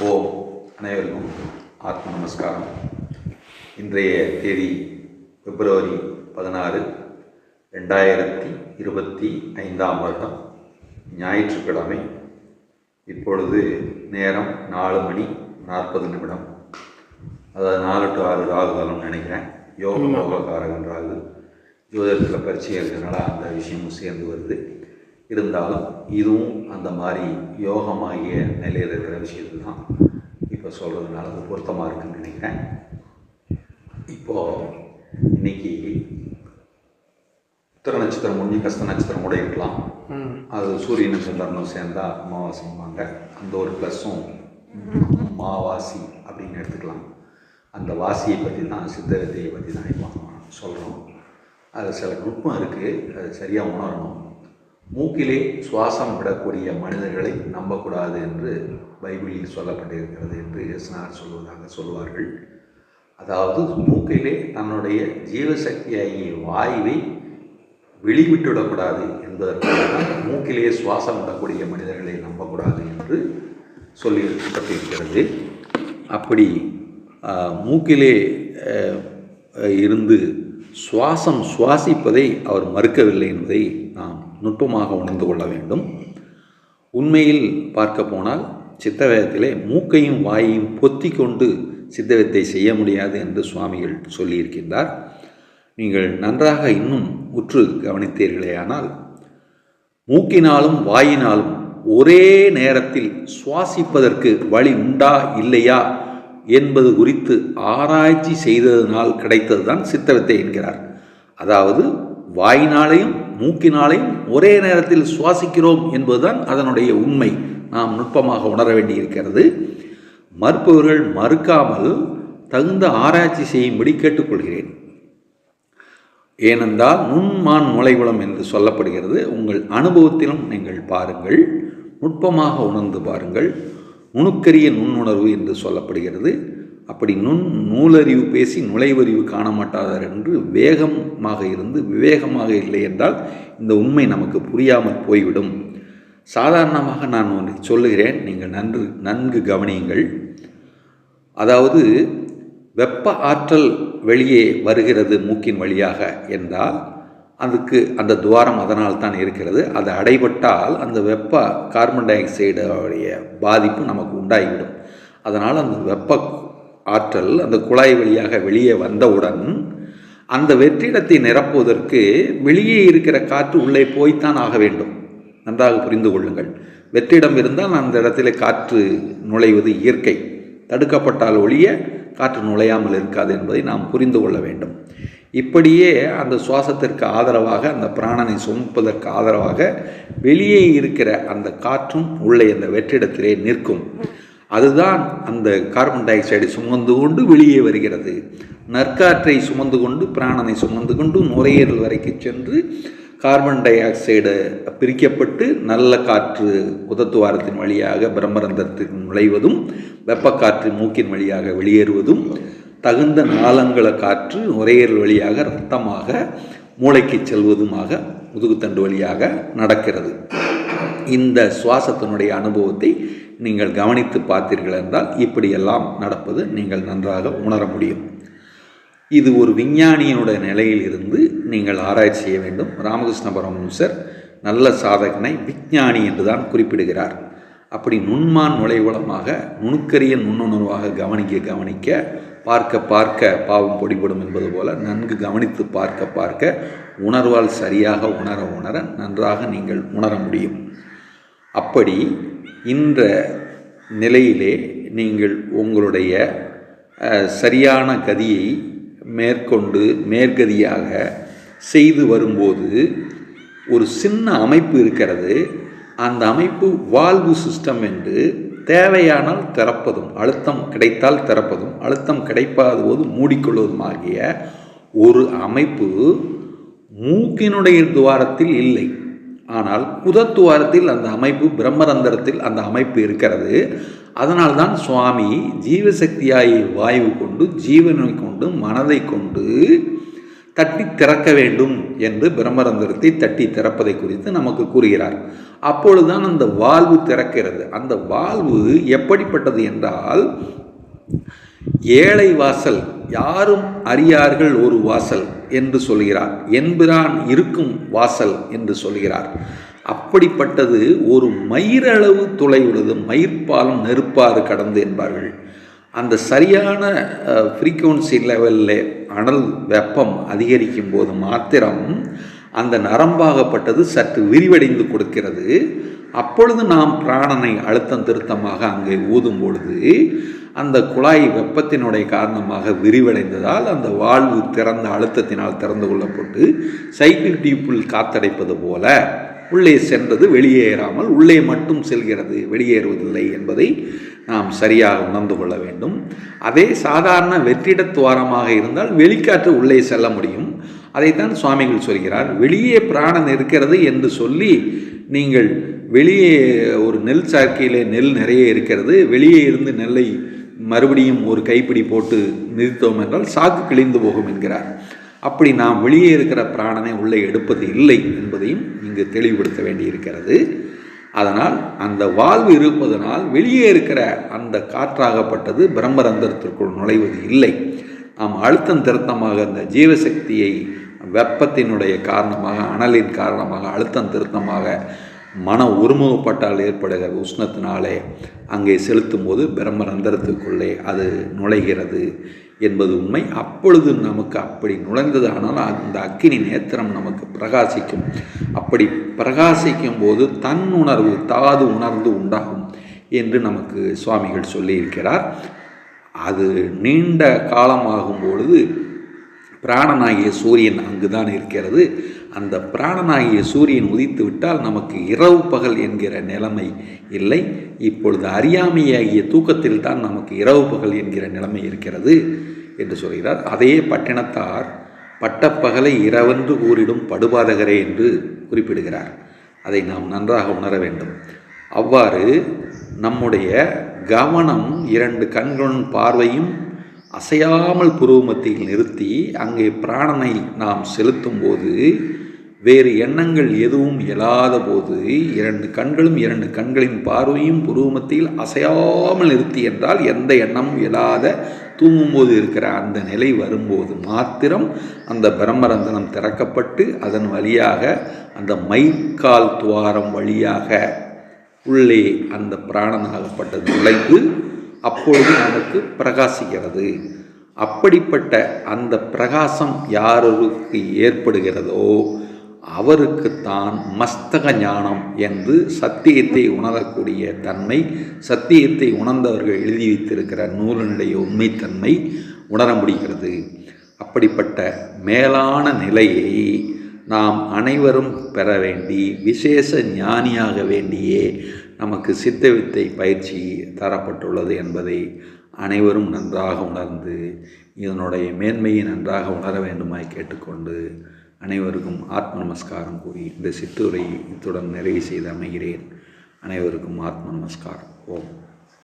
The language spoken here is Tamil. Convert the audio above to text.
ஓம். அனைவருக்கும் ஆத்ம நமஸ்காரம். இன்றைய தேதி பிப்ரவரி பதினாறு ரெண்டாயிரத்தி இருபத்தி ஐந்தாம் வருடம். ஞாயிற்றுக்கிழமை. இப்பொழுது நேரம் நாலு மணி நாற்பது நிமிடம். அதாவது நாலு டு ஆறு ராகு நினைக்கிறேன். யோக யோகக்காரகன் ராகு. ஜோதிடத்தில் பரிச்சயம் இருக்கிறதுனால அந்த விஷயமும் சேர்ந்து வருது. இருந்தாலும் இதுவும் அந்த மாதிரி யோகமாகிய நிலையில் இருக்கிற விஷயத்தை தான் இப்போ சொல்கிறதுனால அது பொருத்தமாக இருக்குன்னு நினைக்கிறேன். இப்போது இன்னைக்கு உத்தர நட்சத்திரம் முடிஞ்சு கஸ்த நட்சத்திரம் கூட இருக்கலாம். அது சூரியனும் சந்திரனும் சேர்ந்தா அமாவாசைம்பாங்க அந்த ஒரு ப்ளஸ்ஸும் மாவாசி அப்படின்னு எடுத்துக்கலாம். அந்த வாசியை பற்றி தான் சித்த வித்தையை பற்றி தான் இப்போ சொல்கிறோம் அது சில நுட்பம் இருக்குது அது சரியாக உணரணும். மூக்கிலே சுவாசம் விடக்கூடிய மனிதர்களை நம்பக்கூடாது என்று பைபிளில் சொல்லப்பட்டிருக்கிறது என்று இயேசுனார் சொல்வதாக சொல்வார்கள். அதாவது மூக்கிலே தன்னுடைய ஜீவசக்தியாகிய வாயுவை வெளிவிட்டுவிடக்கூடாது என்பதற்காக மூக்கிலே சுவாசம் விடக்கூடிய மனிதர்களை நம்பக்கூடாது என்று சொல்லப்பட்டிருக்கிறது அப்படி மூக்கிலே இருந்து சுவாசம் சுவாசிப்பதை அவர் மறுக்கவில்லை என்பதை நாம் நுட்பமாக உணர்ந்து கொள்ள வேண்டும். உண்மையில் பார்க்க போனால் சித்தவேதத்திலே மூக்கையும் வாயையும் பொத்தி கொண்டு சித்தவித்தை செய்ய முடியாது என்று சுவாமிகள் சொல்லியிருக்கின்றார். நீங்கள் நன்றாக இன்னும் உற்று கவனித்தீர்களேயானால் மூக்கினாலும் வாயினாலும் ஒரே நேரத்தில் சுவாசிப்பதற்கு வழி உண்டா இல்லையா என்பது குறித்து ஆராய்ச்சி செய்ததனால் கிடைத்ததுதான் சித்தவித்தை என்கிறார். அதாவது வாயினாலையும் மூக்கினாலையும் ஒரே நேரத்தில் சுவாசிக்கிறோம் என்பதுதான் அதனுடைய உண்மை. நாம் நுட்பமாக உணர வேண்டியிருக்கிறது. மறுப்பவர்கள் மறுக்காமல் தகுந்த ஆராய்ச்சி செய்யும்படி கேட்டுக்கொள்கிறேன். ஏனென்றால் நுண்மான் நுழைவுளம் என்று சொல்லப்படுகிறது. உங்கள் அனுபவத்திலும் நீங்கள் பாருங்கள். நுட்பமாக உணர்ந்து பாருங்கள். நுணுக்கரிய நுண்ணுணர்வு என்று சொல்லப்படுகிறது. அப்படி நுண் நூலறிவு பேசி நுழைவறிவு காண மாட்டாதார் என்று வேகமாக இருந்து விவேகமாக இல்லை என்றால் இந்த உண்மை நமக்கு புரியாமல் போய்விடும். சாதாரணமாக நான் ஒன்று சொல்லுகிறேன் நீங்கள் நன்று நன்கு கவனியுங்கள். அதாவது வெப்ப ஆற்றல் வெளியே வருகிறது மூக்கின் வழியாக என்றால் அதுக்கு அந்த துவாரம் அதனால் தான் இருக்கிறது. அது அடைபட்டால் அந்த வெப்ப கார்பன் டை ஆக்சைடுடைய பாதிப்பு நமக்கு உண்டாகிவிடும். அதனால் அந்த வெப்ப ஆற்றல் அந்த குழாய் வழியாக வெளியே வந்தவுடன் அந்த வெற்றிடத்தை நிரப்புவதற்கு வெளியே இருக்கிற காற்று உள்ளே போய்த்தான் ஆக வேண்டும். நன்றாக புரிந்து கொள்ளுங்கள். வெற்றிடம் இருந்தால் அந்த இடத்துல காற்று நுழைவது இயற்கை. தடுக்கப்பட்டால் ஒழிய காற்று நுழையாமல் இருக்காது என்பதை நாம் புரிந்து கொள்ள வேண்டும். இப்படியே அந்த சுவாசத்திற்கு ஆதரவாக அந்த பிராணனை சுமப்பதற்கு ஆதரவாக வெளியே இருக்கிற அந்த காற்றும் உள்ளே அந்த வெற்றிடத்திலே நிற்கும். அதுதான் அந்த கார்பன் டை ஆக்சைடை சுமந்து கொண்டு வெளியே வருகிறது. நற்காற்றை சுமந்து கொண்டு பிராணனை சுமந்து கொண்டு நுரையீரல் வரைக்கு சென்று கார்பன் டை ஆக்சைடு பிரிக்கப்பட்டு நல்ல காற்று உதத்துவாரத்தின் வழியாக பிரம்மரந்தத்திற்கு நுழைவதும் வெப்பக்காற்று மூக்கின் வழியாக வெளியேறுவதும் தகுந்த நாளங்களை காற்று நுரையீரல் வழியாக இரத்தமாக மூளைக்கு செல்வதுமாக முதுகுத்தண்டு வழியாக நடக்கிறது. இந்த சுவாசத்தினுடைய அனுபவத்தை நீங்கள் கவனித்து பார்த்தீர்கள் என்றால் இப்படியெல்லாம் நடப்பது நீங்கள் நன்றாக உணர முடியும். இது ஒரு விஞ்ஞானியினுடைய நிலையில் இருந்து நீங்கள் ஆராய்ச்சி செய்ய வேண்டும். ராமகிருஷ்ண பரமஹம்சர் நல்ல சாதகனை விஞ்ஞானி என்று தான் குறிப்பிடுகிறார். அப்படி நுண்மான் நுழைவுளமாக நுணுக்கரிய நுண்ணுணர்வாக கவனிக்க கவனிக்க பார்க்க பார்க்க பாவம் பொடிபடும் என்பது போல நன்கு கவனித்து பார்க்க பார்க்க உணர்வால் சரியாக உணர உணர நன்றாக நீங்கள் உணர முடியும். அப்படி இந்த நிலையிலே நீங்கள் உங்களுடைய சரியான கதியை மேற்கொண்டு மேற்கதியாக செய்து வரும்போது ஒரு சின்ன அமைப்பு இருக்கிறது. அந்த அமைப்பு வால்வு சிஸ்டம் என்று தேவையானால் திறப்பதும் அழுத்தம் கிடைத்தால் திறப்பதும் அழுத்தம் கிடைப்பாத போது மூடிக்கொள்வதும் ஆகிய ஒரு அமைப்பு மூக்கினுடைய துவாரத்தில் இல்லை. ஆனால் குதத்துவாரத்தில் அந்த அமைப்பு பிரம்மரந்திரத்தில் அந்த அமைப்பு இருக்கிறது. அதனால்தான் சுவாமி ஜீவசக்தியாய் வாயு கொண்டு ஜீவனை கொண்டு மனதை கொண்டு தட்டி திறக்க வேண்டும் என்று பிரம்மரந்திரத்தை தட்டி திறப்பதை குறித்து நமக்கு கூறுகிறார். அப்பொழுதுதான் அந்த வாழ்வு திறக்கிறது. அந்த வாழ்வு எப்படிப்பட்டது என்றால் ஏழை வாசல் யாரும் அறியார்கள் ஒரு வாசல் என்று சொல்கிறார். என்பிரான் இருக்கும் வாசல் என்று சொல்கிறார். அப்படிப்பட்டது ஒரு மயிரளவு தொலைவுள்ளது மயிர்ப்பாலம் நெருப்பாறு கடந்து என்பார்கள். அந்த சரியான ஃப்ரீக்குவன்சி லெவலில் அனல் வெப்பம் அதிகரிக்கும் போது மாத்திரம் அந்த நரம்பாகப்பட்டது சற்று விரிவடைந்து கொடுக்கிறது. அப்பொழுது நாம் பிராணனை அழுத்தம் திருத்தமாக அங்கே ஊதும் பொழுது அந்த குழாய் வெப்பத்தினுடைய காரணமாக விரிவடைந்ததால் அந்த வாழ்வு திறந்த அழுத்தத்தினால் திறந்து கொள்ளப்பட்டு சைக்கிள் டியூப்பில் காத்தடைப்பது போல உள்ளே சென்றது வெளியேறாமல் உள்ளே மட்டும் செல்கிறது வெளியேறுவதில்லை என்பதை நாம் சரியாக உணர்ந்து கொள்ள வேண்டும். அதே சாதாரண வெற்றிட துவாரமாக இருந்தால் வெளிக்காற்று உள்ளே செல்ல முடியும். அதைத்தான் சுவாமிகள் சொல்கிறார். வெளியே பிராணன் இருக்கிறது என்று சொல்லி நீங்கள் வெளியே ஒரு நெல் சாக்கியிலே நெல் நிறைய இருக்கிறது. வெளியே இருந்து நெல்லை மறுபடியும் ஒரு கைப்பிடி போட்டு நிறுத்தோம் என்றால் சாக்கு கிழிந்து போகும் என்கிறார். அப்படி நாம் வெளியே இருக்கிற பிராணனை உள்ளே எடுப்பது இல்லை என்பதையும் இங்கு தெளிவுபடுத்த வேண்டியிருக்கிறது. அதனால் அந்த வாழ்வு இருப்பதனால் வெளியே இருக்கிற அந்த காற்றாகப்பட்டது பிரம்மரந்திரத்திற்குள் நுழைவது இல்லை. நாம் அழுத்தம் திருத்தமாக அந்த ஜீவசக்தியை வெப்பத்தினுடைய காரணமாக அனலின் காரணமாக அழுத்தம் திருத்தமாக மன ஒருமுகப்பட்டால் ஏற்படுகிற உஷ்ணத்தினாலே அங்கே செலுத்தும் போது பிரம்மரந்திரத்துக்குள்ளே அது நுழைகிறது. என்பது உண்மை. அப்பொழுது நமக்கு அப்படி நுழைந்தது ஆனால் அந்த அக்கினி நேத்திரம் நமக்கு பிரகாசிக்கும். அப்படி பிரகாசிக்கும் போது தன் உணர்வு தாது உணர்ந்து உண்டாகும் என்று நமக்கு சுவாமிகள் சொல்லியிருக்கிறார். அது நீண்ட காலமாகும் பொழுது பிராணனாகிய சூரியன் அங்குதான் இருக்கிறது. அந்த பிராணனாகிய சூரியன் உதித்து விட்டால் நமக்கு இரவு பகல் என்கிற நிலைமை இல்லை. இப்பொழுது அறியாமையாகிய தூக்கத்தில் தான் நமக்கு இரவு பகல் என்கிற நிலைமை இருக்கிறது என்று சொல்கிறார். அதே பட்டினத்தார் பட்டப்பகலை இரவென்று கூறிடும் படுபாதகரே என்று குறிப்பிடுகிறார். அதை நாம் நன்றாக உணர வேண்டும். அவ்வாறு நம்முடைய கவனம் இரண்டு கண்களும் பார்வையும் அசையாமல் புருவமத்தியில் நிறுத்தி அங்கே பிராணனை நாம் செலுத்தும் போது வேறு எண்ணங்கள் எதுவும் இயலாத போது இரண்டு கண்களும் இரண்டு கண்களின் பார்வையும் புருவமத்தியில் அசையாமல் நிறுத்தி என்றால் எந்த எண்ணமும் இயலாத தூங்கும்போது இருக்கிற அந்த நிலை வரும்போது மாத்திரம் அந்த பிரம்மரந்தனம் திறக்கப்பட்டு அதன் வழியாக அந்த மைக்கால் துவாரம் வழியாக உள்ளே அந்த பிராணனாகப்பட்டது நுழைந்து அப்பொழுது நமக்கு பிரகாசிக்கிறது. அப்படிப்பட்ட அந்த பிரகாசம் யாருக்கு ஏற்படுகிறதோ அவருக்குத்தான் மஸ்தக ஞானம் என்று சத்தியத்தை உணரக்கூடிய தன்மை சத்தியத்தை உணர்ந்தவர்கள் எழுதி வைத்திருக்கிற நூலினுடைய உண்மைத்தன்மை உணர முடிகிறது. அப்படிப்பட்ட மேலான நிலையை நாம் அனைவரும் பெற வேண்டி விசேஷ ஞானியாக வேண்டியே நமக்கு சித்தவித்தை பயிற்சி தரப்பட்டுள்ளது என்பதை அனைவரும் நன்றாக உணர்ந்து இதனுடைய மேன்மையை நன்றாக உணர வேண்டுமாய் கேட்டுக்கொண்டு அனைவருக்கும் ஆத்ம நமஸ்காரம் கூறி இந்த சித்துரை இத்துடன் நிறைவு செய்து அமைகிறேன். அனைவருக்கும் ஆத்ம நமஸ்காரம் ஓம்.